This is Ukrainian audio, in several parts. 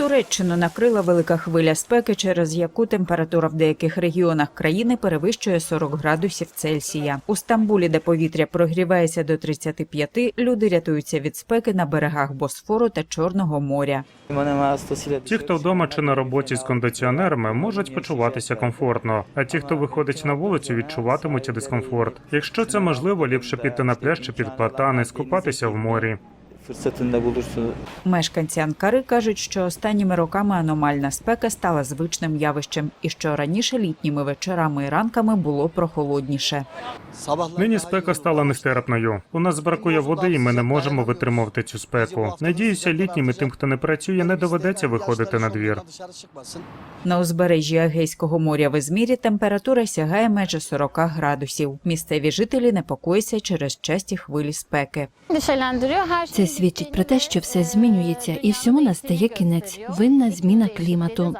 Туреччину накрила велика хвиля спеки, через яку температура в деяких регіонах країни перевищує 40 градусів Цельсія. У Стамбулі, де повітря прогрівається до 35, люди рятуються від спеки на берегах Босфору та Чорного моря. Ті, хто вдома чи на роботі з кондиціонерами, можуть почуватися комфортно, а ті, хто виходить на вулицю, відчуватимуть дискомфорт. Якщо це можливо, ліпше піти на пляж чи під платани, скупатися в морі. Fırsatında булося. Мешканці Анкари кажуть, що останніми роками аномальна спека стала звичним явищем, і що раніше літніми вечорами і ранками було прохолодніше. Нині спека стала нестерпною. У нас бракує води, і ми не можемо витримувати цю спеку. Надіюся, літнім і тим, хто не працює, не доведеться виходити на двір. На узбережжі Егейського моря в Ізмірі температура сягає майже 40 градусів. Місцеві жителі непокоїться через часті хвилі спеки. Це свідчить про те, що все змінюється, і всьому настає кінець. Винна зміна клімату.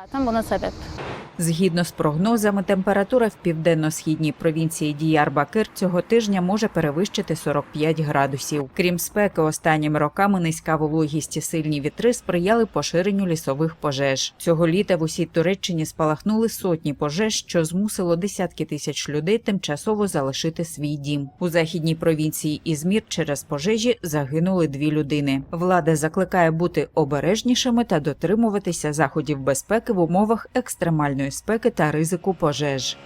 Згідно з прогнозами, температура в південно-східній провінції Діярбакир цього тижня може перевищити 45 градусів. Крім спеки, останніми роками низька вологість і сильні вітри сприяли поширенню лісових пожеж. Цього літа в усій Туреччині спалахнули сотні пожеж, що змусило десятки тисяч людей тимчасово залишити свій дім. У західній провінції Ізмір через пожежі загинули дві людини. Влада закликає бути обережнішими та дотримуватися заходів безпеки в умовах екстремальної спеки та ризику пожеж.